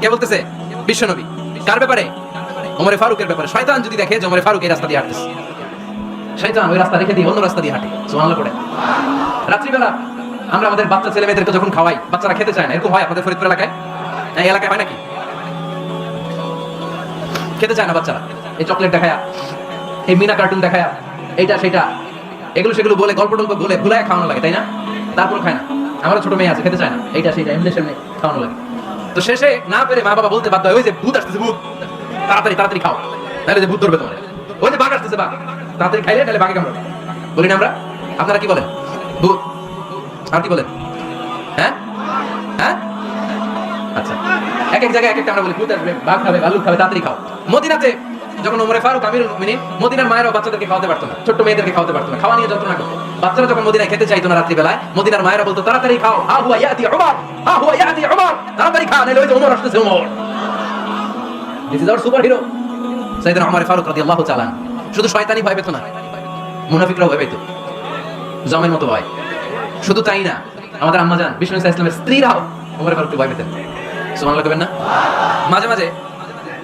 কে বলতেছে? বিশ্বনবী। কার ব্যাপারে? ওমরে ফারুকের ব্যাপারে। শয়তান যদি দেখে যে ওমরে ফারুক এই রাস্তা দিয়ে হাঁটতেছে। শয়তান ওই রাস্তা রেখে দিয়ে অন্য রাস্তা দিয়ে হাঁটে। সুবহানাল্লাহ পড়ে। রাত্রিবেলা আমরা আমাদের বাচ্চা ছেলে মেয়েদেরকে যখন খাওয়াই, বাচ্চারা খেতে চায় না, এরকম হয় আপনাদের ফরিদপুর এলাকায়? এই এলাকায় হয় নাকি? খেতে চায় না বাচ্চারা। এই চকলেট দেখায়া, এই মিনা কার্টুন দেখায়া, এইটা সেটা। এগুলো সেগুলো বলে, গল্প টল্প বলে, ভুলায় খাওয়ানো লাগে, তাই না? তারপর খায় না। আমার ছোট মেয়ে আছে, খেতে চায় না। এইটা সেটা, এমনি সেমনি খাওয়ানো লাগে। তো শেষে না পেরে মা বাবা বলতে বাধ্য হয়, ওই যে ভূত আসতেছে, ভূত। তাড়াতাড়ি তাড়াতাড়ি খাও। তাহলে যে ভূত ধরবে তোমার। ওই যে বাঘ আসতেছে, বাঘ। তাড়াতাড়ি খাইলে তাহলে বাঘে কামড়াবে। বলি না আমরা? আপনারা কি বলেন? ভূত। আর কি বলেন? হ্যাঁ? হ্যাঁ? আচ্ছা। এক এক জায়গায় এক একটা আমরা বলি, ভূত আসবে, বাঘ খাবে ভালুক খাবে, তাড়াতাড়ি খাও। মদিনাতে যখন ওমরে ফারুক, আমিরুল মুমিনিন, মদিনার মায়েরাও বাচ্চাদেরকে খাওয়াতে পারতো না, ছোট্ট মেয়েদেরকে খাওয়াতে পারতো না, খাওয়া নিয়ে যন্ত্রণা করতো। বাচ্চারা যখন মদিনায় খেতে চাইতো না রাত্রিবেলায়, মদিনার মায়েরা বলতো, তাড়াতাড়ি খাও, হা হুয়া ইয়াতি উমর, হা হুয়া ইয়াতি উমর, তাড়াতাড়ি খা নাহলে ওই যে ওমর আসতেছে Omar this is our superhero সাইয়েদনা Omar Farooq রাদিয়াল্লাহু তাআলা শুধু শয়তানি ভয় পেত না, মুনাফিকরাও ভয় পেত। জমের মতো ভয়। শুধু তাই না, আমাদের আম্মা জান, বিষ্ণু ইসা ইসলামের স্ত্রীরাও ওমর ফারুককে ভয় পেতেন। সুবহানাল্লাহ কবেন না? মাঝে মাঝে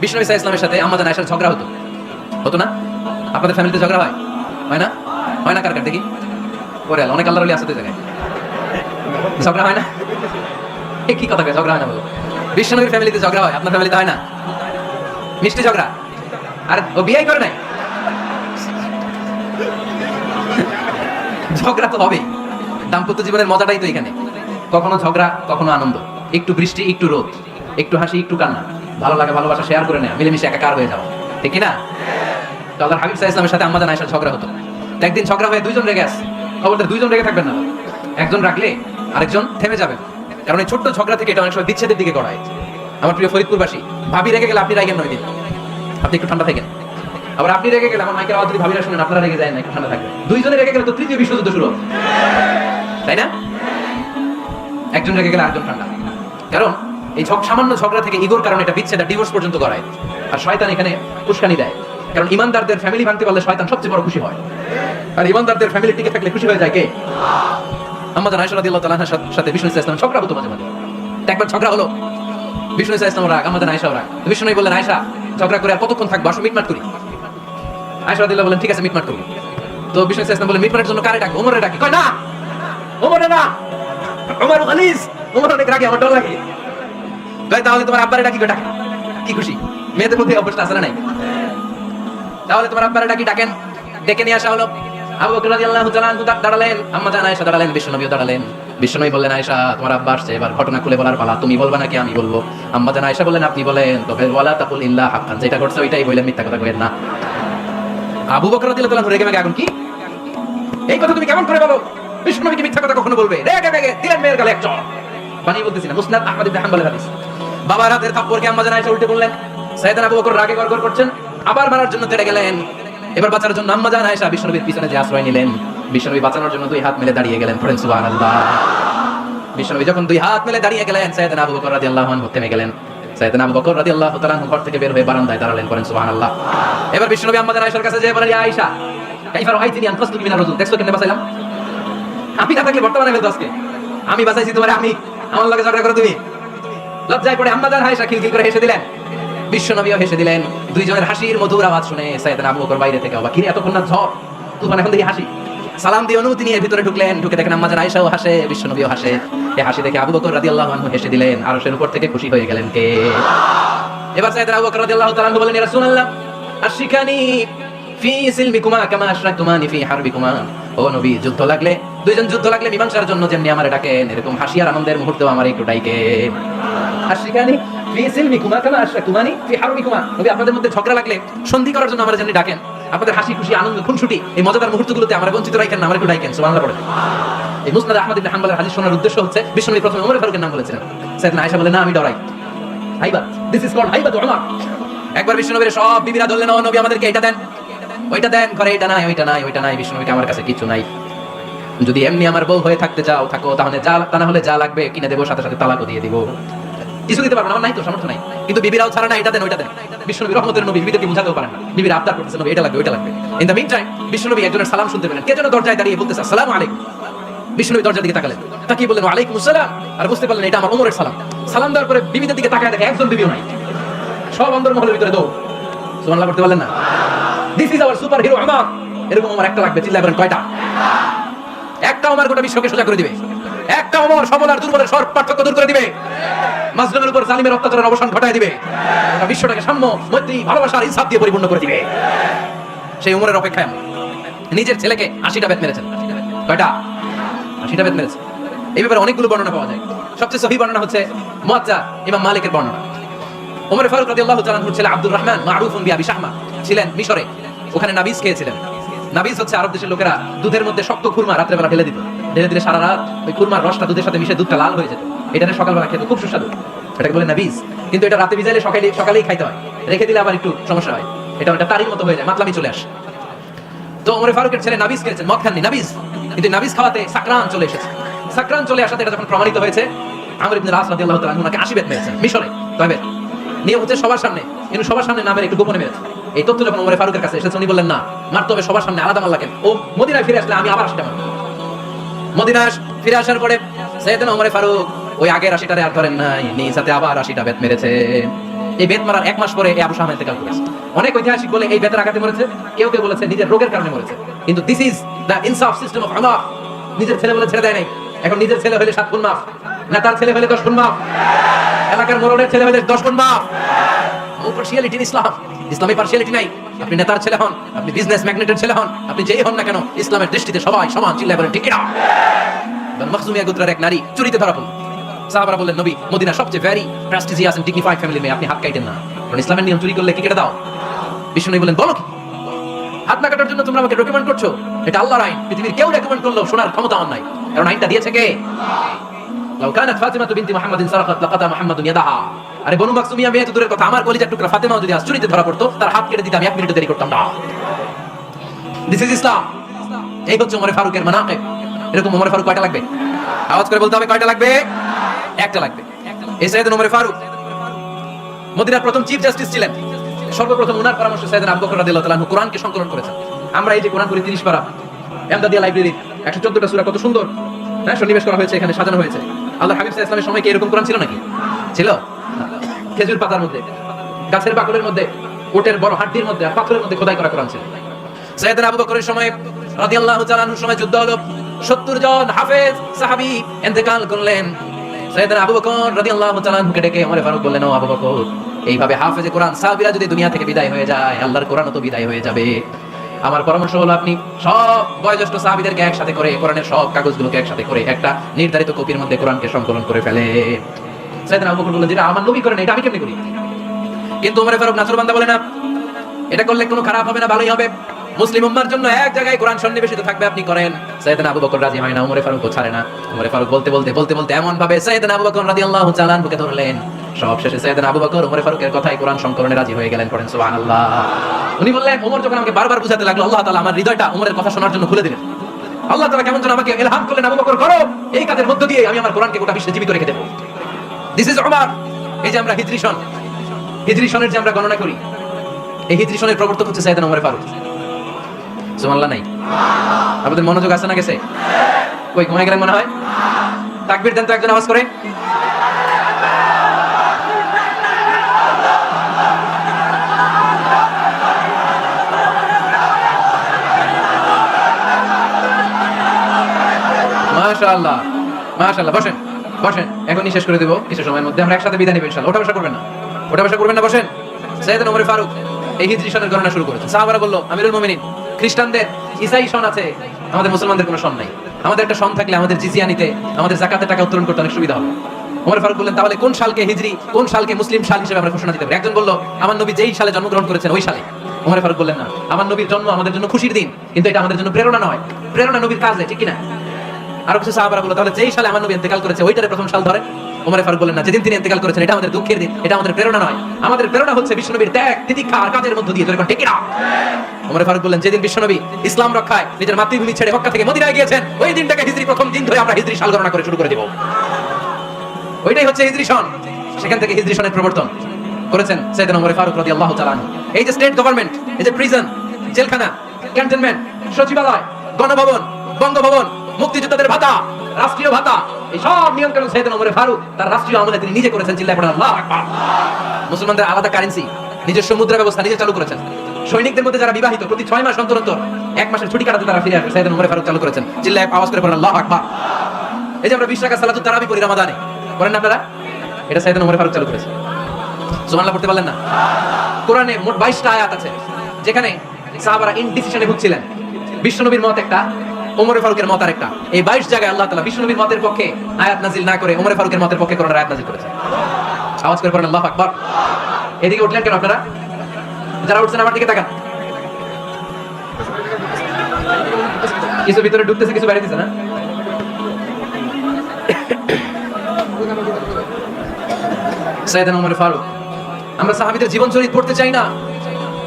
বিষ্ণু ইসা ইসলামের সাথে আম্মা জান আয়েশার ঝগড়া হতো। হতো না? আপনাদের ফ্যামিলিতে ঝগড়া হয়? হয় না? হয় না কার কার দেখি? করে আল্লাহ, অনেক আল্লাহর আছে জায়গায়। ঝগড়া হয় না? এ কি কথা ঝগড়া হয় না বলো। বিষ্ণুনবীর ফ্যামিলিতে ঝগড়া হয়, আপনার ফ্যামিলিতে হয় না? মিষ্টি ঝগড়া? আর ও বিয়ে করে নাই? ঝগড়া তো হবেই। দাম্পত্য জীবনের মজাটাই তো এখানে। কখনো ঝগড়া, কখনো আনন্দ। একটু বৃষ্টি, একটু রোদ। একটু হাসি, একটু কান্না। ভালো লাগে, ভালোবাসা শেয়ার করে নেওয়া মিলেমিশে একাকার হয়ে যাওয়া? ঠিক না? তো আল্লাহর হাবিব সাহা ইসলামের সাথে আমাদের আয়সার ঝগড়া হতো। একদিন ঝগড়া হয়ে দুইজন রেগে আসছে খবরদার দুইজন রেগে থাকবেন না। একজন রাখলে আরেকজন থেমে যাবেন কারণ এই ছোট্ট ঝগড়া থেকে এটা অনেক সময় বিচ্ছেদের দিকে গড়ায়। আমার প্রিয় ফরিদপুরবাসী, ভাবি রেগে গেলে আপনি রাগেন নয় দিন আপনি একটু ঠান্ডা থাকেন। আবার আপনি রেগে গেলে আমার মাইকের আওয়াজ যদি ভাবিরা শুনেন, আপনারা রেগে যায় না, একটু ঠান্ডা থাকবে দুইজনে রেগে গেলে তো তৃতীয় বিশ্বযুদ্ধ শুরু হবে। তাই না? একজন রেগে গেলে আরেকজন ঠান্ডা। কারণ এই সামান্য ঝগড়া থেকে ইগোর কারণে এটা বিচ্ছেদ ডিভোর্স পর্যন্ত করায় আর শয়তান এখানে উস্কানি দেয়। কারণ ইমানদারদের ফ্যামিলি ভাঙতে পারলে শয়তান সবচেয়ে বড় খুশি হয়। আর ইমানদারদের ফ্যামিলি টিকে থাকলে খুশি হয়ে যায় কে? আমাদের আয়সা রাদিয়াল্লাহু তাআলার সাথে বিষ্ণু ইসলাম ঝগড়া হতো মাঝে মাঝে। একবার ঝগড়া হলো। বিষ্ণু ইসলাম রাগ আমাদের আয়সা রাগ। বিষ্ণু বললেন আয়সা ঝগড়া করে আর কতক্ষণ থাকব? আসো মিটমাট করি। আয়সা রাদিয়াল্লাহু বলেন ঠিক আছে মিটমাট করি তো বিষ্ণু ইসলাম বলেন মিটমাটের জন্য কারে ডাকবো? ওমরে ডাকি। কয়, না ওমরে না, ওমর গালিস ওমর অনেক রাগে, আমার ডর লাগে। তাহলে তোমার আব্বারে ডাকি ডাকেন। কি খুশি? মেয়েদের মধ্যে আছে না নাই? তাহলে তোমার আব্বারে ডাকি, ডাকেন। ডেকে নিয়ে আসা হলো। আবু বকর রাদিয়াল্লাহু তাআলা দাঁড়ালেন। আম্মা জান আয়েশা দাঁড়ালেন দাঁড়ালেন। বিশ্বনবী বললেন, আয়েশা, তোমার আব্বা আসছে, এবার ঘটনা খুলে বলার পালা। তুমি বলবা নাকি আমি বলব? আম্মা জান আয়েশা বললেন, আপনি বলেন তবে ওয়ালা তাকুল ইল্লা হাক্কান। যেটা করছে ওইটাই বললেন, মিথ্যা কথা কইেন না। আবু বকর রাদিয়াল্লাহু তাআলা রেগে মেগে আগুন কি? এই কথা তুমি কেমন করে বলো? বিশ্বনবী কি মিথ্যা কথা কখনো বলবে? রেগে মেগে দিলেন মেয়ের গালে এক বানিয়ে বলতেছি মুসনাদ আহমদ ইবনে হাদিস। বাবার হাতের থাপ্পড়কে আম্মা জান উল্টে বললেন সাইয়েদনা আবু বকর রাগে গড়গড় করছেন, আবার মারার জন্য তেড়ে গেলেন। এবার বাঁচার জন্য আম্মা জান আয়েশা বিশ্বনবীর পিছনে যে আশ্রয় নিলেন, বিশ্বনবী বাঁচানোর জন্য দুই হাত মেলে দাঁড়িয়ে গেলেন পড়েন সুবহানাল্লাহ। বিশ্বনবী যখন দুই হাত মেলে দাঁড়িয়ে গেলেন সাইয়েদনা আবু বকর রাদিয়াল্লাহু আনহু থেমে গেলেন। সাইয়েদনা আবু বকর রাদিয়াল্লাহু তাআলা ঘর থেকে বের হয়ে বারান্দায় দাঁড়ালেন করেন সুবহানাল্লাহ। এবার বিশ্বনবী আম্মা জান আয়েশার কাছে যেয়ে বলেন ইয়া আয়েশা, কাইফা রাআইতিনি আন তাসলুকি মিনার রাজুল? দেখছ কেন বাঁচাইলাম? আমি না থাকলে বর্তমানে ফেলতো আজকে। আমি বাঁচাইছি তোমার, আমি। আমার লাগে ঝগড়া করো তুমি। লজ্জায় পড়ে আম্মা জান খিলখিল করে হেসে দিলেন। বিশ্বনবীও হেসে দিলেন। দুইজনের হাসির মধুর আওয়াজ শুনে সাইয়েদনা আবু বকর বাইরে থেকে অবাক। কিরে, এতক্ষণ না ঝড়? তুফান এখন দেখি হাসি। সালাম দিয়ে অনুমতি নিয়ে ভিতরে ঢুকলেন। ঢুকে দেখেন আম্মা জান আয়েশাও হাসে, বিশ্বনবীও হাসে। এই হাসি দেখে আবু বকর রাদিয়াল্লাহু আনহু হেসে দিলেন। আর সের উপর থেকে খুশি হয়ে গেলেন কে? এবার সাইয়েদনা আবু বকর রাদিয়াল্লাহু তাআলা বলেন, ইয়া রাসূলুল্লাহ আশিকানি ফি সিলমিকুমা কামা আশরাকতুমানি ফি হারবিকুমা। ও নবী, যুদ্ধ লাগলে, দুইজন যুদ্ধ লাগলে মীমাংসার জন্য যেমনি আমারে ডাকেন এরকম হাসি আর আনন্দের মুহূর্তেও আমার একটু ডাইকে ফি সিলমিকুমা কামা আশরাকতুমানি ফি হারবিকুমা। নবী, আপনাদের মধ্যে ঝগড়া লাগলে সন্ধি করার জন্য যেমনি ডাকেন। আপনাদের হাসি, খুশি, আনন্দ, খুনসুটি, এই মজাদার মুহূর্তগুলোতে আমার বঞ্চিত রাখেন আমার একটু ডাইকেন, সুবহানাল্লাহ পড়ে এই মুসনাদ আহমদ ইবনে হাদিস শোনার উদ্দেশ্য হচ্ছে, বিশ্বনবী প্রথমে ওমর ফারুকের নাম বলেছিলেন। আয়েশা বলে না, আমি ডরাই। হাইবাত দিস ইজ কল্ড একবার বিশ্বনবীর সব বিবিরা ধরলেন, ও নবী, আমাদেরকে এটা দেন। ওইটা দেন করে এটা নাই, ওইটা নাই ওইটা নাই বিষ্ণুকে আমার কাছে কিছু নাই। যদি এমনি আমার বউ হয়ে থাকতে চাও, থাকো, তাহলে যা, তা না হলে যা লাগবে, কিনে দেবো, সাথে সাথে তালাকও দিয়ে দিব। কিছু দিতে পারব না, আমার নাই তো, সামর্থ্য নাই। কিন্তু বিবিরাও ছাড়া না, এটা দেন, ওইটা দেন। বিষ্ণুনবী রহমতের নবী বুঝাতেও পারেন না। বিবিরা আবদার করতেছে, নবী, এটা লাগবে, ওইটা লাগবে। ইন মিন টাইম বিষ্ণুনবী একজনের সালাম শুনতে পেলেন। কে যেন দরজায় দাঁড়িয়ে আলাইকুম। বিষ্ণুনবী দরজার দিকে তাকালেন। বললেন? আসসালাম। আর বুঝতে পারলেন, এটা আমার ওমরের সালাম। সালাম দেওয়ার পরে বিবিদের দিকে তাকায় দেখে একজন বিবিও নাই। সব অন্দর মহলের ভিতরে দৌড়। সুবহানাল্লাহ করতে পারলেন না? This is our super hero আমার এরকম আমার একটা লাগবে কয়টা? একটা আমার গোটা বিশ্বকে সোজা করে দিবে। একটা দুর্বলের পার্থক্য দূর করে দিবে। মাজলুমের উপর জালিমের অত্যাচারের অবসান ঘটায় দিবে। গোটা বিশ্বটাকে সাম্য, মৈত্রী, ভালোবাসার ইনসাফ দিয়ে পরিপূর্ণ করে দিবে। সেই উমরের অপেক্ষায় নিজের ছেলেকে আশিটা বেত মেরেছেন। কয়টা? আশিটা বেত এই ব্যাপারে অনেকগুলো বর্ণনা পাওয়া যায়। সবচেয়ে সহি বর্ণনা হচ্ছে মুয়াজ্জা ইমাম মালিকের বর্ণনা। ওমর ফারুক রাদিয়াল্লাহু তাআলা ছিলেন আব্দুর রহমান মারুফুন বিআবি শাহমা ছিলেন মিশরে। ওখানে নাবিজ খেয়েছিলেন। নাবিজ হচ্ছে আরব দেশের লোকেরা দুধের মধ্যে শক্ত খুরমা রাত্রে বেলা ঢেলে দিত। ঢেলে দিলে সারা রাত ওই খুরমার রসটা দুধের সাথে মিশে দুধটা লাল হয়ে যেত। এটা সকালবেলা খেতে, খুব সুস্বাদু। এটাকে বলে নাবিজ কিন্তু এটা রাতে ভিজাইলে সকালে সকালেই খাইতে হয়। রেখে দিলে আবার একটু সমস্যা হয়। এটা একটা তারির মতো হয়ে যায়, মাতলামি চলে আসে। তো ওমরে ফারুকের ছেলে নাবিজ খেয়েছেন, মদ খাননি নাবিজ কিন্তু নাবিজ খাওয়াতে সাকরান চলে এসেছে। সাকরান চলে আসাতে এটা যখন প্রমাণিত হয়েছে, আমর ইবনে রাস রাদিয়াল্লাহু তাআলা ওনাকে আশিবেত মেরেছেন, মিশরে। তবে নিয়ে হচ্ছে সবার সামনে। কিন্তু সবার সামনে নামের একটু গোপনে মেরেছে। এই তথ্য যখন ওমরে ফারুকের কাছে এসেছে, উনি বললেন, না, মারতে হবে, সবার সামনে আলাদা মাল্লাকে ও মদিনায় ফিরে আসলে আমি আবার আশিটা মারবো মদিনায় ফিরে আসার পরে সৈয়দনা ওমরে ফারুক ওই আগের আশিটারে আর ধরেন নাই নিজ হাতে আবার আশিটা বেত মেরেছে। এই বেত মারার এক মাস পরে এই আবু শাহ ইন্তেকাল করেছে অনেক ঐতিহাসিক বলে এই বেতের আঘাতে মরেছে, কেউ কেউ বলেছে নিজের রোগের কারণে মরেছে। কিন্তু দিস ইজ দ্য ইনসাফ সিস্টেম অফ আল্লাহ নিজের ছেলে বলে ছেড়ে দেয় নাই। এখন নিজের ছেলে হলে সাত গুণ মাফ, নেতার ছেলে হলে দশ গুণ মাফ, এলাকার মোড়লের ছেলে হলে দশ গুণ মাফ। Partiality Islam. ইসলামে পার্সিয়ালিটি নাই। আপনি নেতার ছেলে হন, আপনি বিজনেস ম্যাগনেটের ছেলে হন, আপনি যেই হন না কেন, ইসলামের দৃষ্টিতে সবাই সমান চিল্লায় বলেন, ঠিক না মখজুমিয়া গোত্রের এক নারী চুরিতে ধরা পড়ল। সাহাবারা বললেন, নবী মদিনা সবচেয়ে very prestigious and dignified family মেয়ে আপনি হাত কাটেন না। কারণ ইসলামের নিয়ম চুরি করলে কি কেটে দাও? বিষ্ণু বলেন বলো কি? হাত না কাটার জন্য তোমরা আমাকে রেকমেন্ড করছ? এটা আল্লাহর আইন। পৃথিবীর কেউ রেকমেন্ড করল শোনার ক্ষমতা আমার নাই। কারণ আইনটা দিয়েছে কে? লাউ কানাত ফাতিমা বিনতি মুহাম্মাদিন সারাকাত, লাকাতা মুহাম্মাদুন ইয়াদাহা। আরে বনু মাকসুমিয়া মেয়ে তো দূরের কথা, আমার কলিজার টুকরা ফাতেমা যদি আজ চুরিতে ধরা পড়তো, তার হাত কেটে দিতে আমি এক মিনিট দেরি করতাম না। দিস ইজ ইসলাম এই হচ্ছে ওমর ফারুকের মানাকিব। এরকম ওমর ফারুক কয়টা লাগবে? আওয়াজ করে বলতে হবে কয়টা লাগবে? একটা লাগবে। এই সাইয়েদ ওমর ফারুক। মদিনার প্রথম চিফ জাস্টিস ছিলেন। সর্বপ্রথম ওনার পরামর্শ সাইয়েদ আবু বকর রাদিয়াল্লাহু তাআলা কোরআনকে সংকলন করেছেন। আমরা এই যে কোরআন পড়ি 30 পারা এমদাদিয়া লাইব্রেরি 114টা সূরা কত সুন্দর। হ্যাঁ সন্নিবেশ করা হয়েছে, এখানে সাজানো হয়েছে। আল্লাহ হাবিব সাল্লাল্লাহু ইসলামের সময় কি এরকম কোরআন ছিল নাকি? ছিল? খেজুর পাতার মধ্যে, গাছের বাকলের মধ্যে ওটের বড় হাড্ডির মধ্যে আর পাথরের মধ্যে খোদাই করা কোরআন ছিল। সাইয়েদনা আবু বকরের সময়, রাদিয়াল্লাহু সময় যুদ্ধ হলো। 70 জন হাফেজ সাহাবী ইন্তেকাল করলেন। সাইয়েদনা আবু বকর রাদিয়াল্লাহু তাআলা ডেকে ওমর ফারুক বললেন, ও আবু বকর, এইভাবে হাফেজে কোরআন সাহাবীরা যদি দুনিয়া থেকে বিদায় হয়ে যায়, আল্লাহর তো বিদায় হয়ে যাবে। আমার পরামর্শ হলো আপনি সব বয়োজ্যেষ্ঠ সাহাবীদেরকে একসাথে করে, কোরআনের সব কাগজগুলোকে একসাথে করে একটা নির্ধারিত কপির মধ্যে কোরআনকে সংকলন করে ফেলে। সাইয়েদনা আবু বকর যেটা আমার নবী এটা আমি কেমনে করি? কিন্তু ওমর ফারুক নাসরবান্দা বলে, না, এটা করলে কোনো খারাপ হবে না, ভালোই হবে। মুসলিম উম্মার জন্য এক জায়গায় কোরআন সন্নিবেশিত থাকবে, আপনি করেন। আবু বকর রাজি হয় না, ওমরে ফারুক ছাড়ে না। ওমরে ফারুক বলতে বলতে বলতে বলতে এমন ভাবে আবু বকর বুকে ধরলেন। সব শেষে সাইয়েদনা আবু বকর ওমরে ফারুকের কথাই কোরআন সংকলনে রাজি হয়ে গেলেন, পড়েন, সুবহানাল্লাহ। উনি বললেন, ওমর যখন আমাকে বারবার বুঝাতে লাগল, আল্লাহ তাআলা আমার হৃদয়টা ওমরের কথা শোনার জন্য খুলে দিলেন। আল্লাহ তাআলা কেমন যেন আমাকে ইলহাম করলেন, আবু বকর, করো, এই কাজের মধ্য দিয়ে আমি আমার কোরআনকে গোটা বিশ্বে জীবিত রেখে দেব। দিস ইজ এই যে আমরা হিজরি সন সনের যে আমরা গণনা করি, এই হিজরি সনের প্রবর্তক হচ্ছে সাইয়েদনা ওমর ফারুক। সুবহানাল্লাহ নাই। আপনাদের মনোযোগ আছে না গেছে? কই ঘুমাই গেলেন মনে হয়? তাকবীর দেন তো একজন আওয়াজ করে। মাশাআল্লাহ মাশাআল্লাহ, বসেন বসেন। এখনই শেষ করে দেব কিছু সময়ের মধ্যে। আমরা একসাথে বিদায় নেব ইনশাআল্লাহ। ওটা বসা করবেন না। ওটা বসা করবেন না, বসেন। সাইয়েদনা ওমর ফারুক, এই হিজরি সনের গণনা শুরু করেছেন। সাহাবারা বলল, আমিরুল মুমিনিন, খ্রিস্টানদের ইসাই সন আছে, আমাদের মুসলমানদের কোনো সন নাই। আমাদের একটা সন থাকলে আমাদের জিজিয়া নিতে, আমাদের জাকাতের টাকা উত্তোলন করতে অনেক সুবিধা হবে। ওমর ফারুক বললেন, তাহলে কোন সালকে হিজরি, কোন সালকে মুসলিম সাল হিসেবে আমরা ঘোষণা দিতে পারি? একজন বলল, আমার নবী যেই সালে জন্মগ্রহণ করেছেন, ওই সালে। ওমর ফারুক বললেন, না, আমার নবীর জন্ম আমাদের জন্য খুশির দিন, কিন্তু এটা আমাদের জন্য প্রেরণা নয়। প্রেরণা নবীর কাজে ঠিক কিনা? আরও কিছু সাহাবারা বলল, তাহলে যেই সালে আমার নবী ইন্তেকাল করেছে, ওইটারে প্রথম সাল ধরে? ওমরে ফারুক বললেন, না, যেদিন তিনি ইন্তেকাল করেছেন, এটা আমাদের দুঃখের দিন, এটা আমাদের প্রেরণা নয়। আমাদের প্রেরণা হচ্ছে বিশ্বনবীর ত্যাগ, তিতিক্ষা আর কাজের মধ্য দিয়ে। যখন ঠিক না? ওমরে ফারুক বললেন, যেদিন বিশ্বনবী ইসলাম রক্ষায় নিজের মাতৃভূমি ছেড়ে মক্কা থেকে মদিনায় গিয়েছেন, ওই দিনটাকে হিজরি প্রথম দিন ধরে আমরা হিজরি সাল গণনা করে শুরু করে দেব। ওইটাই হচ্ছে হিজরি সন। সেখান থেকে হিজরি সনের প্রবর্তন করেছেন সৈয়দনা ওমর ফারুক রাদিয়াল্লাহু তাআলা এই যে স্টেট গভর্নমেন্ট, এই যে প্রিজন জেলখানা ক্যান্টনমেন্ট সচিবালয়, গণভবন, বঙ্গভবন ভাতা, রাষ্ট্রীয় ভাতা, এই সব নিয়ম কানুন সৈয়দ ওমর ফারুক, তার রাষ্ট্রীয় আমলে তিনি নিজে করেছেন, চিল্লায় পড়েন আল্লাহ মুসলমানদের আলাদা কারেন্সি নিজস্ব মুদ্রা ব্যবস্থা নিজে চালু করেছেন। সৈনিকদের মধ্যে যারা বিবাহিত, প্রতি ছয় মাস অন্তর অন্তর, এক মাসের ছুটি কাটাতে তারা ফিরে আসবে সৈয়দ ওমর ফারুক চালু করেছেন। চিল্লায় আওয়াজ করে পড়েন আল্লাহ আকবার। এই যে আমরা বিশ টাকা সালাতুত তারাবি পড়ি রমাদানে, করেন আপনারা? এটা সৈয়দ ওমর ফারুক চালু করেছে। সুবহানাল্লাহ, পড়তে পারলেন না? কোরআনে মোট 22টা আয়াত আছে, যেখানে সাহাবারা ইনডিসিশনে ভুগছিলেন। বিশ্বনবীর মত একটা ওমর ফারুকের মত আরেকটা। এই 22 জায়গায় আল্লাহ তাআলা বিশ্বনবীর মতের পক্ষে আয়াত নাজিল না করে ওমর ফারুকের মতের পক্ষে কোরআনের আয়াত নাজিল করেছে। আওয়াজ করে পড়েন, আল্লাহু আকবার। এদিকে উঠলেন কেন আপনারা? যারা উঠছেন, আমার দিকে তাকান। কিছু ভিতরে ঢুকতেছে, কিছু বাইরে দিছে না? সাইয়েদানা ওমর ফারুক, আমরা সাহাবীদের জীবন চরিত পড়তে চাই না।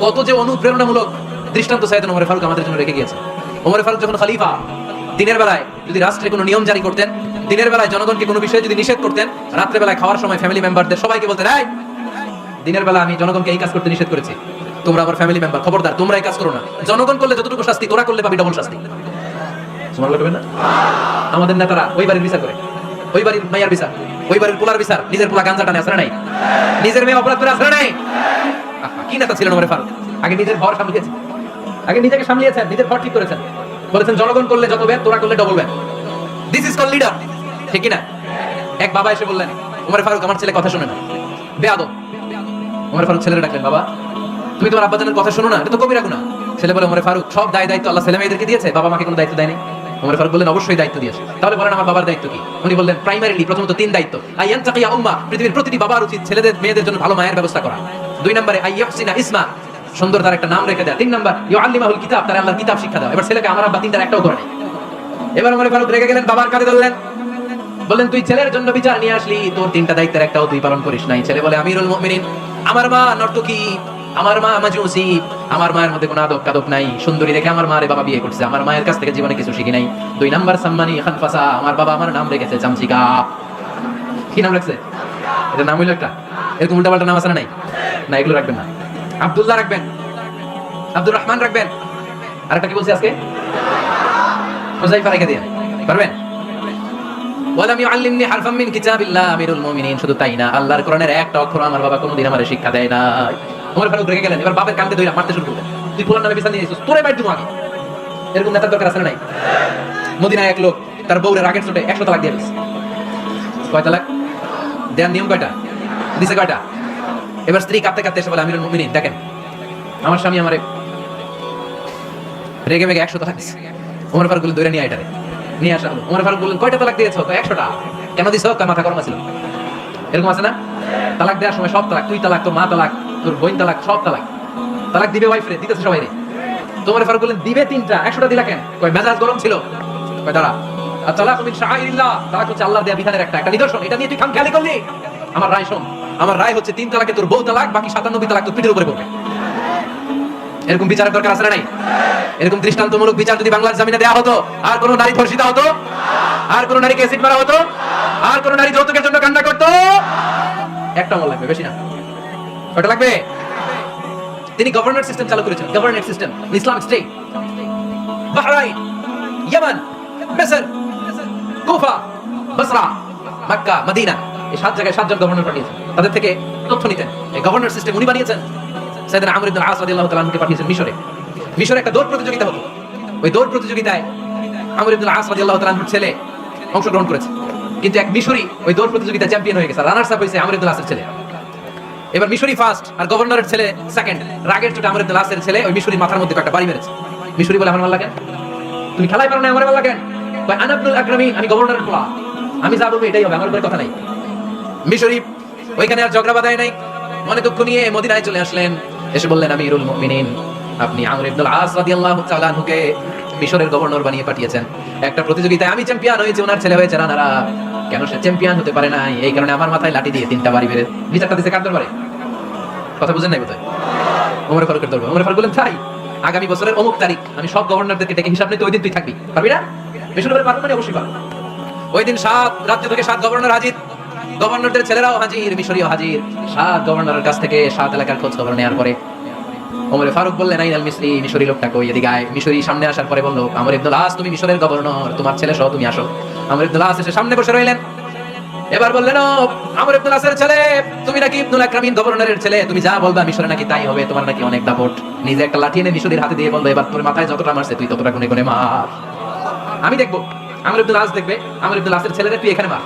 কত যে অনুপ্রেরণামূলক দৃষ্টান্ত সাইয়েদানা ওমর ফারুক আমাদের জন্য রেখে গিয়েছে। ওমর ফারুক যখন খলিফা, দিনের বেলায় যদি রাষ্ট্রে কোনো নিয়ম জারি করতেন, দিনের বেলায় জনগণকে কোনো বিষয়ে যদি নিষেধ করতেন, রাত্রে বেলায় খাওয়ার সময় ফ্যামিলি মেম্বারদের সবাইকে বলতেন, এই, দিনের বেলা আমি জনগণকে এই কাজ করতে নিষেধ করেছি। তোমরা আমার ফ্যামিলি মেম্বার খবরদার, তোমরা এই কাজ করো না। জনগণ করলে যতটুকু শাস্তি, তোরা করলে পাবি ডবল শাস্তি। না? আমাদের নেতারা ওই বাড়ির বিচার করে। ওই বাড়ির মাইয়ার বিচার, ওই বাড়ির পোলার বিচার, নিজের পোলা গাঞ্জা টানে, আসলে নাই। নিজের মেয়ে অপরাধ করে, আসলে নাই। কি নেতা ছিলেন ওমর ফারুক? আগে নিজের ঘর সামলিয়েছেন। আগে নিজেকে সামলিয়েছেন, নিজের ঘর ঠিক করেছেন। বলেছেন, জনগণ করলে যত ব্যান তোরা করলে double ban this is call leader ঠিক না এক বাবা এসে বললেন ওমর ফারুক, আমার ছেলে কথা শোনে না। বেয়াদব। ওমর ফারুক ছেলেরা ডাকলেন, বাবা, তুমি তোমার আব্বাজানের কথা শোনো না, এটা তো কবিরা গুনাহ ছেলে বলে ওমর ফারুক, সব দায় দায়িত্ব আল্লাহ ছেলে মেয়েদেরকে দিয়েছে, বাবা মাকে কোনো দায়িত্ব দেয়নি। ওমর ফারুক বললেন, অবশ্যই দায়িত্ব দিয়েছে। তাহলে বলেন, আমার বাবার দায়িত্ব কি? উনি বললেন প্রাইমারিলি প্রথমত তিন দায়িত্ব। আইয়ান তাকিয়া উম্মা, পৃথিবীর প্রতিটি বাবার উচিত ছেলেদের, মেয়েদের জন্য ভালো মায়ের ব্যবস্থা করা। দুই নম্বরে আইয়াহসিনা ইসমা সুন্দর তার একটা নাম রেখে দেয়। তিন নম্বর, ইউআল্লিমাহুল কিতাব তার আল্লাহর কিতাব শিক্ষা দাও। এবার ছেলেকে আমার আব্বা তিনটার একটাও করে নাই এবার ওমর ফারুক রেগে গেলেন, বাবার কাঁধে ধরলেন। বললেন, তুই ছেলের জন্য বিচার নিয়ে আসলি, তোর তিনটা দায়িত্বের একটাও তুই পালন করিস নাই। ছেলে বলে, আমিরুল মুমিনিন, আমার মা নর্তকী, আমার মা মাজুসি, আমার মায়ের মধ্যে কোনো আদব কাদব নাই। সুন্দরী দেখে আমার মারে বাবা বিয়ে করছে। আমার মায়ের কাছ থেকে জীবনে কিছু শিখি নাই। দুই নাম্বার, সম্মানী খান ফাসা আমার বাবা আমার নাম রেখেছে চামচিকা কি নাম রাখছে? এটা নাম হইল একটা? এরকম উল্টা পাল্টা নাম আছে না নাই? না, এগুলো রাখবেন না। আব্দুল্লাহ রাখবেন। আব্দুর রহমান রাখবেন। আরেকটা কি বলছি আজকে? হুজাইফা রেখে দিয়ে। পারবেন? ওয়ালাম ইউআল্লিমনি হারফাম মিন কিতাবিল্লাহ আমিরুল মুমিনিন, শুধু তাই না, আল্লাহর কোরআনের একটা অক্ষর আমার বাবা কোনোদিন আমারে শিক্ষা দেয় না ওমর ফারুক রেগে গেলেন, এবার বাপের কান্দে ধইরা মারতে শুরু করলেন। তুই ফুলার নামে নিয়ে এসেছিস তোরে দিমু আগে। এরকম নেতার দরকার আছে নাই? মদিনায় এক লোক, তার বউরে রাগের চোটে একশো তালাক দিয়ে দিয়েছে। কয় তালাক? দেয়ার নিয়ম কয়টা? দিছে কয়টা? এবার স্ত্রী কাঁদতে কাঁদতে এসে বলে, আমিরুল মুমিনিন, দেখেন, আমার স্বামী আমারে রেগে মেগে একশো তালাক দিছে ওমর ফারুক বললেন দৈরা নিয়ে আইটারে নিয়ে আসা হলো। ওমর ফারুক বললেন, কয়টা তালাক দিয়েছ? একশোটা। কেন দিছো? মাথা গরম ছিল এরকম আছে না? তালাক দেওয়ার সময় সব তালাক, তুই তালাক, তোর মা তালাক, তোর বোন তালাক, সব তালাক। তালাক দিবে ওয়াইফ রে, দিতেছে সবাই রে। তোমার ফারুক বললেন, দিবে তিনটা, একশোটা দিলা কেন? কয়, মেজাজ গরম ছিল। কয়, দাঁড়া আর তালাক মিন শাআইরিল্লাহ তালাক হচ্ছে আল্লাহর দেয়া বিধানের একটা একটা নিদর্শন। এটা নিয়ে তুই খাম খেয়ালি করলি? আমার রায় শোন আমার রায় হচ্ছে তিন তালাকে তোর বউ তালাক, বাকি সাতানব্বই তালাক তোর পিঠের উপরে পড়বে। এরকম বিচারের দরকার আছে নাই? এরকম দৃষ্টান্তমূলক বিচার যদি বাংলার জমিনে দেওয়া হতো, আর কোন নারী ধর্ষিত হতো, আর কোন নারীকে অ্যাসিড মারা হতো, আর কোন নারী যৌতুকের জন্য কান্না করতো, একটা আমল লাগবে, বেশি না। ওটা লাগবে? তিনি গভর্নর সিস্টেম চালু করেছেন government system Islamic state Bahrain, Yemen, মিসর, কুফা, বসরা, মক্কা, মদিনা। এই সাত জায়গায় সাতজন গভর্নর পাঠিয়েছেন। তাদের থেকে তথ্য নিতেন। গভর্নর সিস্টেম উনি বানিয়েছেন। সাইয়েদনা আমর ইবনে আস রাদিয়াল্লাহু তাআলা আনহুকে পাঠিয়েছেন মিশরে। মিশরে একটা দৌড় প্রতিযোগিতা হতো। ওই দৌড় প্রতিযোগিতায় আমর ইবনে আস রাদিয়াল্লাহু তাআলা আনহুর ছেলে অংশগ্রহণ করেছে। কিন্তু এক মিশরি ওই দৌড় প্রতিযোগিতায় চ্যাম্পিয়ন হয়ে গেছে। রানার্স আপ হয়েছে আমর ইবনে আসের ছেলে। এবার মিশরি ফার্স্ট আর গভর্নরের ছেলে সেকেন্ড রাগের চোটে আমর ইবনে আসের ছেলে ওই মিশরি মাথার মধ্যে একটা বাড়ি মেরেছে। মিশরি বলে, আমার ভালো লাগে তুমি খেলাই পারো না, আমার ভালো লাগে কয়, আনাবনুল আকরামিন, আমি গভর্নরের পোলা। আমি যা বলব এটাই হবে, আমার উপরে কথা নাই। মিশরি ওইখানে আর ঝগড়া বাঁধায় নাই। মনে দুঃখ নিয়ে মদিনায় চলে আসলেন। এসে বললেন আমি ইরুল মুমিনিন, আপনি আমর ইবনুল আস রাদিয়াল্লাহু তাআলা আনহুকে মিশরের গভর্নর বানিয়ে পাঠিয়েছেন। একটা প্রতিযোগিতায় আমি চ্যাম্পিয়ন হয়েছি, ওনার ছেলে হয়েছে, রানারা। কেন সে চ্যাম্পিয়ন হতে পারে নাই? এই কারণে আমার মাথায় লাঠি দিয়ে তিনটা বাড়ি বেড়ে বিচারটা দিতে কার দরবারে? কথা বুঝেন নাই বোধহয়? ওমর ফারুকের দরবার। ওমর ফারুক বললেন তাই আগামী বছরের অমুক তারিখ, আমি সব গভর্নরদেরকে ডেকে হিসাব নিতে ওই দিন তুই থাকবি। পারবি না? মিশরের পারব মানে অবশ্যই পারব। ওই দিন সাত রাজ্য থেকে সাত গভর্নর হাজির। গভর্নরদের ছেলেরাও হাজির, মিশরীয় হাজির। সাত গভর্নরের কাছ থেকে সাত এলাকার খোঁজ খবর নেওয়ার পরে ওমরে ফারুক বললেন আইনাল মিসরি মিশরি লোকটা কই এদিকে আয়। মিশরি সামনে আসার পরে বলল, আমার ইবনুল আস, তুমি মিশরের গভর্নর, তোমার ছেলে সহ তুমি আসো। আমর ইবনুল আস এসে সামনে বসে রইলেন। এবার বললেন আমর ইবনুল আসের ছেলে, তুমি নাকি ইবনুল আকরামিন গভর্নরের ছেলে, তুমি যা বলবা মিশরে নাকি তাই হবে, তোমার নাকি অনেক দাপট। নিজে একটা লাঠি এনে মিশরের হাতে দিয়ে বলবে এবার তোর মাথায় যতটা মারছে, তুই ততটা গুনে গুনে মার। আমি দেখব, আমর ইবনুল আস দেখবে, আমর ইবনুল আসের ছেলেরা তুই এখানে মার।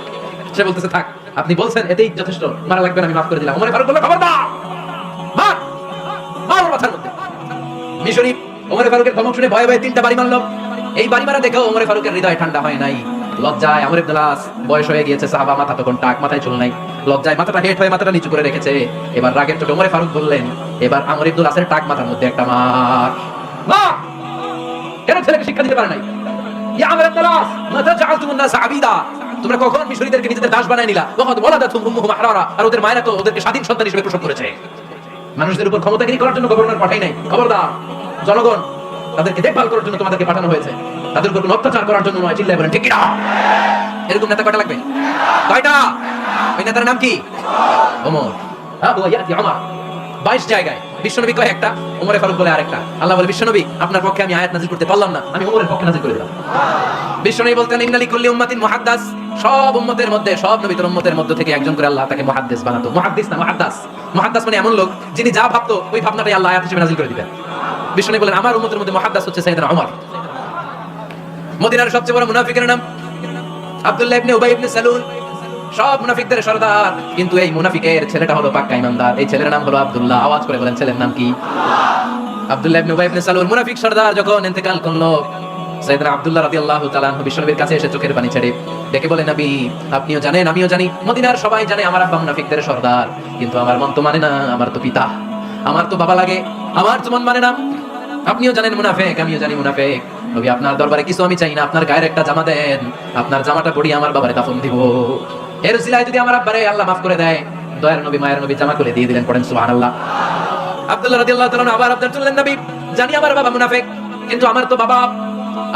সে বলতেছে, থাক। আপনি বলছেন, এতেই যথেষ্ট। মারা লাগবে আমি মাফ করে দিলাম। ওমর ফারুক বলল, খবরদার! মার! মার মাথার মধ্যে। মিশরি, ওমর ফারুকের ধমক শুনে ভয়ে ভয়ে তিনটা বাড়ি মারলো। এই বাড়ি মারা ওমর ফারুকের হৃদয় ঠান্ডা হয় নাই। লজ্জায় বয়স হয়ে গিয়েছে, সাহাবা মাথা তখন টাক, মাথায় চুল নাই। লজ্জায় মাথাটা হেট হয়ে মাথাটা নিচু করে রেখেছে। এবার রাগের চোটে ওমর ফারুক বললেন, এবার আমর আসের টাক মাথার মধ্যে একটা মার। মার! কেন ছেলেকে শিক্ষা দিতে পারে নাই? ইয়া তোমরা কখন মিশরীদেরকে নিজেদের দাস বানায় নিলা? ওয়াকাদ ওয়ালাদাতুহুম উম্মুহুম আহরারা আর ওদের মায়েরা তো ওদেরকে স্বাধীন সন্তান হিসেবে প্রসব করেছে। মানুষদের উপর ক্ষমতাগিরি করার জন্য গভর্নর পাঠাই নাই। খবরদার, জনগণ, তাদেরকে দেখভাল করার জন্য তোমাদেরকে পাঠানো হয়েছে। তাদের উপর কোনো অত্যাচার করার জন্য নয়, চিল্লায় বলেন, ঠিক কিনা? এরকম নেতা কয়টা লাগবে? কয়টা? ওই নেতার নাম কি? ওমর। আবু ইয়াতি ওমর 22 জায়গায় বিশ্বনবী কয় একটা, ওমরে ফারুক বলে আরেকটা। আল্লাহ বলে, বিশ্বনবী, আপনার পক্ষে আমি আয়াত নাযিল করতে পারলাম না। আমি ওমরের পক্ষে নাযিল করে দিলাম। বিশ্বনবী বলতেন, ইন্নালি কুল্লি উম্মাতিন মুহাদ্দাস। সব উম্মতের মধ্যে, সব নবীর উম্মতের মধ্যে থেকে একজন করে আল্লাহ তাকে মুহাদ্দিস বানাতো। মুহাদ্দিস না, মুহাদ্দাস। মুহাদ্দাস মানে এমন লোক, যিনি যা ভাবতো, ওই ভাবনাটাই আল্লাহ আয়াত হিসেবে নাযিল করে দিবেন বিশ্বনবী বলেন, আমার উম্মতের মধ্যে মুহাদ্দাস হচ্ছে সাইয়েদনা ওমর মদিনার সবচেয়ে বড় মুনাফিকের নাম আব্দুল্লাহ ইবনে উবাই ইবনে সালুল। সব মুনাফিকদের সর্দার। কিন্তু এই মুনাফিকের ছেলেটা হলো পাক্কা ইমানদার। এই ছেলের নাম হলো আব্দুল্লাহ। আওয়াজ করে বলেন, ছেলের নাম কি? ইবনে উবাই ইবনে সালুল মুনাফিক সর্দার যখন ইন্তেকাল করল আব্দুল্লাহ বিশ্বনবীর কাছে এসে চোখের পানি ছেড়ে বলে আপনিও জানেন, আমিও জানি। মদিনার সবাই জানে আমার আব্বা মুনাফিকদের সর্দার। কিন্তু আমার মন তো মানে না, আমার তো পিতা। আমার তো বাবা লাগে, আমার তো মন মানে না। আপনিও জানেন মুনাফেক, আমিও জানি মুনাফেক। নবী, আপনার দরবারে কিছু আমি চাই না, আপনার গায়ের একটা জামা দেন। আপনার জামাটা পরিয়ে আমার বাবারে দাফন দিব। এর সিলাই যদি আমার আব্বারে আল্লাহ মাফ করে দেয়, দয়ার নবী, মায়ের নবী জামা করে দিয়ে দিলেন, পড়েন সুবহানাল্লাহ। আব্দুল্লাহ রাদিয়াল্লাহু তাআলা আবার আবদার চললেন নবী, জানি আমার বাবা মুনাফিক, কিন্তু আমার তো বাবা,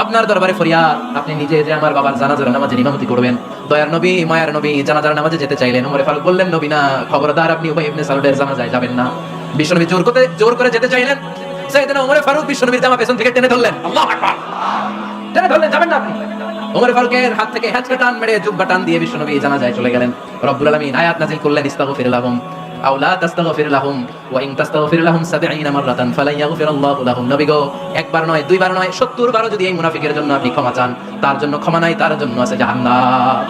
আপনার দরবারে ফরিয়াদ। আপনি নিজে যে আমার বাবার জানাজার নামাজে ইমামতি করবেন, দয়ার নবী, মায়ের নবী জানাজার নামাজে যেতে চাইলেন। ওমরে ফারুক বললেন, নবী না, খবরদার, আপনি উবাই ইবনে সালুলের জানাজায় যাবেন না। বিশ্বনবী জোর করে জোর করে যেতে চাইলেন। সাইয়েদনা ওমরে ফারুক বিশ্বনবীর জামা পেছন থেকে টেনে ধরলেন। আল্লাহু আকবার। টেনে ধরলেন, যাবেন না আপনি। ওমর ফারুকের হাত থেকে হ্যাচকা টান মেরে জুব্বা টান দিয়ে বিশ্বনবী জানাজায় চলে গেলেন। রব্বুল আলামিন আয়াত নাযিল করলেন, ইস্তাগফির লাহুম আও লা তাস্তাগফির লাহুম, ওয়া ইন তাস্তাগফির লাহুম 70 মাররাতান ফালা ইয়াগফির আল্লাহু লাহুম। নবী গো, একবার নয়, দুইবার নয় 70 বারও যদি এই মুনাফিকের জন্য আপনি ক্ষমা চান, তার জন্য ক্ষমা নাই, তার জন্য আছে জাহান্নাম।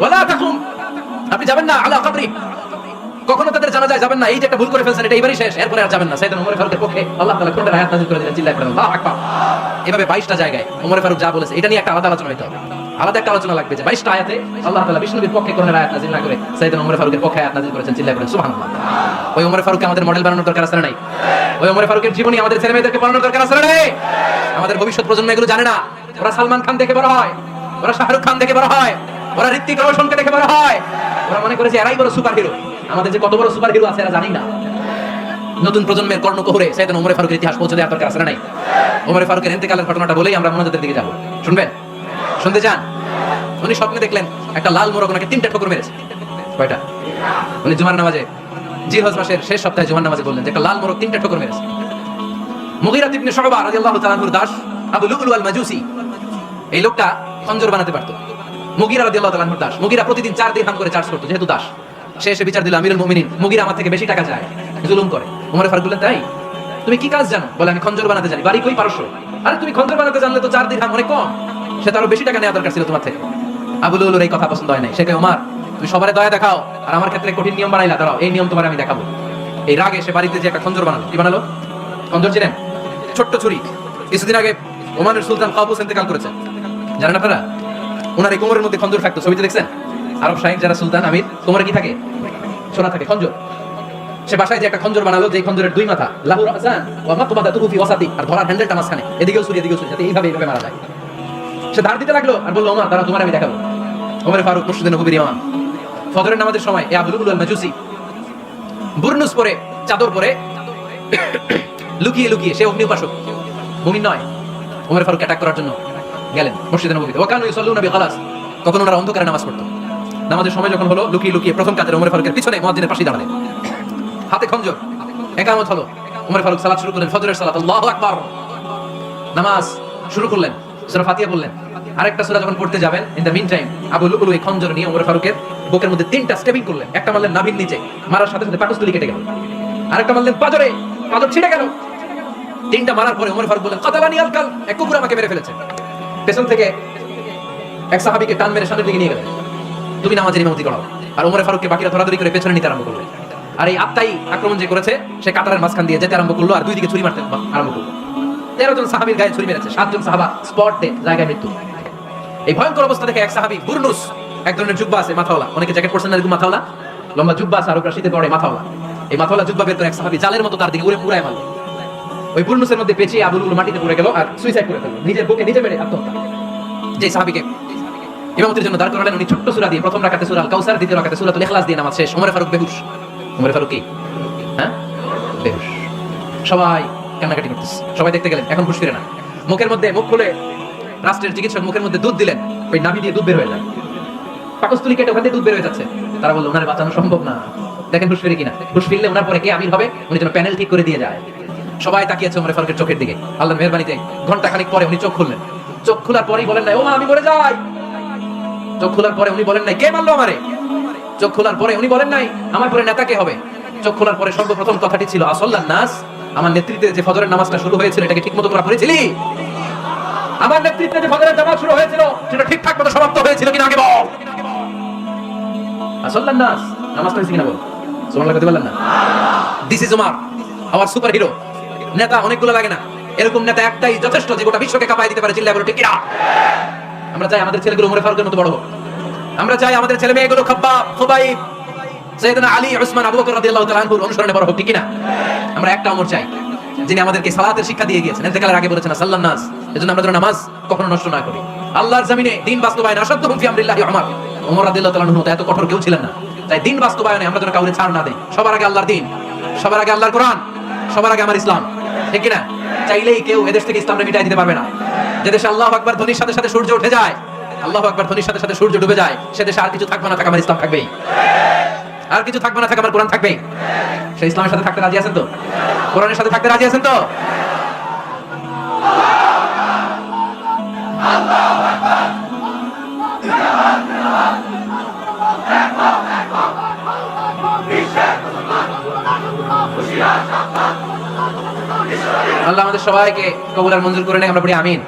ওয়ালা তাকুম, আপনি যাবেন না, আলা কবরি। কখনো তাদের জানা যায় যাবেন না, এই যে একটা ভুল করে ফেলছেন, এটা এবারই শেষ, এরপরে আর যাবেন না। সাইয়েদনা ওমর ফারুকের পক্ষে আল্লাহ তাআলা কোনটা আয়াত নাযিল করে দিলেন, চিল্লায় পড়েন, আল্লাহু আকবার। এভাবে 22টা জায়গায় ওমর ফারুক যা বলেছে, এটা নিয়ে একটা আলাদা আলোচনা হইতে হবে। আলাদা একটা আলোচনা লাগবে যে 22টা আয়াতে আল্লাহ তাআলা বিষ্ণুবীর পক্ষে কোন আয়াত নাযিল না করে সাইয়েদনা ওমর ফারুকের পক্ষে আয়াত নাযিল করেছেন, চিল্লায় পড়েন, সুবহানাল্লাহ। ওই ওমর ফারুককে আমাদের মডেল বানানোর দরকার আছে না নাই? ওই ওমর ফারুকের জীবনী আমাদের ছেলে মেয়েদেরকে পড়ানোর দরকার আছে না নাই? আমাদের ভবিষ্যৎ প্রজন্ম এগুলো জানে না। ওরা সালমান খান দেখে বড় হয়, ওরা শাহরুখ খান দেখে বড় হয়, ওরা ঋত্বিক রোশনকে দেখে বড় হয়। ওরা মনে করে যে এরাই বড় সুপার হিরো আমাদের যে কত বড় সুপার হিরো আছে এরা জানি না। নতুন প্রজন্মের কর্ণকোহরে সাইয়েদনা ওমর ফারুকের ইতিহাস পৌঁছে দেওয়ার দরকার আছে না নাই? ওমর ফারুকের ইন্তেকালের ঘটনাটা বলেই আমরা মনোজাতের দিকে যাব। শুনবেন? শুনতে চান? উনি স্বপ্নে দেখলেন একটা লাল মোরগ ওনাকে তিনটা ঠোকর মেরেছে। কয়টা? উনি জুমার নামাজে, জিলহজ মাসের শেষ সপ্তাহে জুমার নামাজে বললেন যে একটা লাল মোরগ তিনটা ঠোকর মেরেছে। মুগিরাত ইবনে শুবা রাদিয়াল্লাহু তাআলা দাস, আবু লুলু আল মাজুসি, এই লোকটা খঞ্জর বানাতে পারতো। মুগিরা রাদিয়াল্লাহু তাআলা দাস। মুগিরা প্রতিদিন চার দিন দিরহাম করে চার্জ করতো, যেহেতু দাস। সে এসে বিচার দিল, আমিরুল মুমিনিন, মুগিরা আমার থেকে বেশি টাকা চায়। জুলুম করে। ওমর ফারুক বললেন, তাই? তুমি কি কাজ জানো? বলে, আমি খঞ্জর বানাতে জানি। বাড়ি কই পারস্য? আরে, তুমি খঞ্জর বানাতে জানলে তো চার দিরহাম অনেক কম। সে তারও বেশি টাকা নেওয়া দরকার ছিল তোমার থেকে। আবু লুলুর এই কথা পছন্দ হয় নাই। সে কয়, ওমর, তুমি সবারে দয়া দেখাও। আর আমার ক্ষেত্রে কঠিন নিয়ম বানাইলা, দাঁড়াও, এই নিয়ম তোমার আমি দেখাবো। এই রাগে সে বাড়িতে যে একটা খঞ্জর বানালো। কি বানালো? খঞ্জর ছিলেন? ছোট্ট ছুরি। কিছুদিন আগে ওমানের সুলতান কাবুস ইন্তেকাল করেছেন। জানেন আপনারা? ওনার এই কোমরের মধ্যে খঞ্জর থাকতো, ছবিতে দেখছেন? আরব শাহিক যারা সুলতান, আমির কোমরে কি থাকে? সোনা থাকে, খঞ্জর। সে বাসায় যে একটা খঞ্জর বানালো যে খঞ্জরের দুই মাথা লাহুর আজান ওয়া মাতবাদা তুফি ওয়াসাতি, আর ধরার হ্যান্ডেলটা মাঝখানে, এদিকেও ছুরি এদিকেও ছুরি, যাতে এইভাবে এইভাবে মারা যায়। সে ধার দিতে লাগল, আর বলল, ওমর তারা তোমার আমি দেখাবো। ওমর ফারুক, মুর্শিদ নবীর ইমাম। ফজরের নামাজের সময়, এ আবুল আল মাজুসি, বুরনুস পরে, চাদর পরে, লুকিয়ে লুকিয়ে, সে অগ্নি উপাসক, মুমিন নয়। ওমর ফারুক অ্যাটাক করার জন্য গেলেন মসজিদে নবীতে। ওয়াকানু ইউসাল্লুনা বিগালাস, তখন ওনারা অন্ধকারে নামাজ পড়তো। নামাজের সময় যখন হলো, লুকিয়ে লুকিয়ে প্রথম কাজের ওমর ফারুকের পিছনে মুয়াজ্জিনের পাশে দাঁড়ালেন হাতে খঞ্জর, একামত হলো। ওমর ফারুক সালাত শুরু করলেন, ফজরের সালাত, আল্লাহু আকবার। নামাজ শুরু করলেন, সূরা ফাতিহা বললেন আরেকটা সূরা যখন পড়তে যাবেন in the mean time Abu Lulu এই খঞ্জর নিয়ে ওমর ফারুকের বুকের মধ্যে তিনটা স্টেপিং করলেন। একটা মারলেন নাভির নিচে, মারার সাথে সাথে পাকস্থলী কেটে গেল। আরেকটা মারলেন পাজরে, পাজর ছিঁড়ে গেল। তিনটা মারার পরে ওমর ফারুক বললেন কতাবানি আলকাল এক কুকুর আমাকে মেরে ফেলেছে। পেছন থেকে এক সাহাবীকে টান মেরে সামনের দিকে নিয়ে গেলেন। তুমি নামাজের ইমামতি করো। আর ওমর ফারুককে বাকিরা ধরাধরি করে পেছনে নিতে আরম্ভ করলেন আর এই আত্মাই আক্রমণ যে করেছে, সে কাতারের মাঝখান দিয়ে যেতে আরম্ভ করল আর দুই দিকে ছুরি মারতে আরম্ভ করল। তেরো জন সাহাবীর গায়ে ছুরি মেরেছে সাতজন সাহাবা স্পট ডে, জায়গায় মৃত্যু। এই ভয়ঙ্কর অবস্থা দেখে এক সাহাবী বুরনুস, এক ধরনের জুব্বা আছে মাথাওয়ালা। অনেকে জ্যাকেট পরছেন না মাথাওয়ালা? লম্বা জুব্বা আছে, আর ওপরে শীতে পড়ে মাথাওয়ালা। এই মাথাওয়ালা জুব্বা বের করে এক সাহাবী জালের মতো তার দিকে উড়ে পুরায় মারলো। ওই বুরনুসের মধ্যে পেঁচিয়ে আবুল মাটিতে পড়ে গেল আর সুইসাইড করে ফেলল। নিজের বুকে নিজে মেরে আত্মহত্যা। যে সাহাবীকে ইমামতির জন্য দাঁড় করালেন উনি ছোট্ট সূরা দিয়ে, প্রথম রাকাতে সূরা আল কাউসার দ্বিতীয় রাকাতে সূরাতুল ইখলাস দিয়ে নামাজ শেষ। ওমর ফারুক বেহুশ। ওমর ফারুক কি? হ্যাঁ? বেহুশ। সবাই কান্নাকাটি করতেছে। সবাই দেখতে গেলেন, এখন হুশ ফিরে না। মুখের মধ্যে মুখ খুলে রাষ্ট্রের চিকিৎসক মুখের মধ্যে দুধ দিলেন, ওই নাভি দিয়ে দুধ বের হয়ে যায়। পাকস্থলী কেটে ওখান থেকে দুধ বের হয়ে যাচ্ছে। তারা বলল, ওনার বাঁচানো সম্ভব না। দেখেন হুশ ফিরে কিনা। হুশ ফিরলে ওনার পরে কে আমির হবে? উনি যেন প্যানেল ঠিক করে দিয়ে যায়। সবাই তাকিয়েছে ওমর ফারুকের চোখের দিকে। আল্লাহর মেহরবানিতে ঘণ্টা খানিক পরে উনি চোখ খুললেন। চোখ খোলার পরেই বলেন না ও মা আমি মরে যাই! চোখ খোলার পরে উনি বলেন নাই, কে মারলো আমারে? চোখ খোলার পরে উনি বলেন নাই, আমার পরে নেতা কে হবে? চোখ খোলার পরে সর্বপ্রথম কথাটি ছিল আসল্লাহ নাস, আমার নেতৃত্বে যে ফজরের নামাজটা শুরু হয়েছিল, এটাকে ঠিকমতো তোমরা পড়েছিলি? আমার নেতৃত্বে যে ফজরের নামাজ শুরু হয়েছিল, সেটা ঠিকঠাক মতো সমাপ্ত হয়েছিল কিনা আগে বল। আসল্লাহ নাস, নামাজটা হয়েছে কিনা বল? সুবহানাল্লাহ করতে পারলেন না? This is Umar our super hero নেতা অনেকগুলো লাগে না। এরকম নেতা একটাই যথেষ্ট, যে গোটা বিশ্বকে কাঁপায় দিতে পারে, চিল্লায় বলো, ঠিক কিনা? আমরা চাই আমাদের ছেলেগুলো উমরে ফারুকের মতো বড় হোক। আমরা চাই আমাদের ছেলে মেয়েগুলো খাব্বাব, খুবাইব। সৈয়দনা আলী, উসমান, আবু বকর রাদিয়াল্লাহু তাআলা আনহুর অনুসরণে বড় হোক, ঠিক কিনা? আমরা একটা অমর চাই, যিনি আমাদেরকে সালাতের শিক্ষা দিয়ে গিয়েছেন। ইন্তেকালের আগে বলেছেন সাল্লাল্লাহু নাস, এজন্য আমরা যেন নামাজ কখনো নষ্ট না করি। আল্লাহর জমিনে দিন বাস্তবায়ন আসাদ্দুহুম ফি আমরিল্লাহি উমর। রাদিয়াল্লাহু তাআলা আনহু এত কঠোর কেউ ছিলেন না। তাই দিন বাস্তবায়নে আমরা যেন কাউরে ছাড় না দেই। সবার আগে আল্লাহর দিন, সবার আগে আল্লাহর কোরআন, সবার আগে আমার ইসলাম, ঠিক কিনা? চাইলেই কেউ এদেশ থেকে ইসলামটা মিটাই দিতে পারবে না। যে দেশে আল্লাহ আকবার ধ্বনির সাথে সাথে সূর্য উঠে যায়, আল্লাহ আকবার ধ্বনির সাথে সাথে সূর্য ডুবে যায়, সে দেশে আর কিছু থাকবে না থাকা আমার ইসলাম থাকবেই। আর কিছু থাকবে না থাকা আমার কোরআন থাকবেই। সে ইসলামের সাথে থাকতে রাজি আছেন তো? কোরআনের সাথে থাকতে রাজি আছেন তো? আল্লাহ আমাদের সবাইকে কবুল আর মঞ্জুর করে নেই আমরা পড়ি আমিন।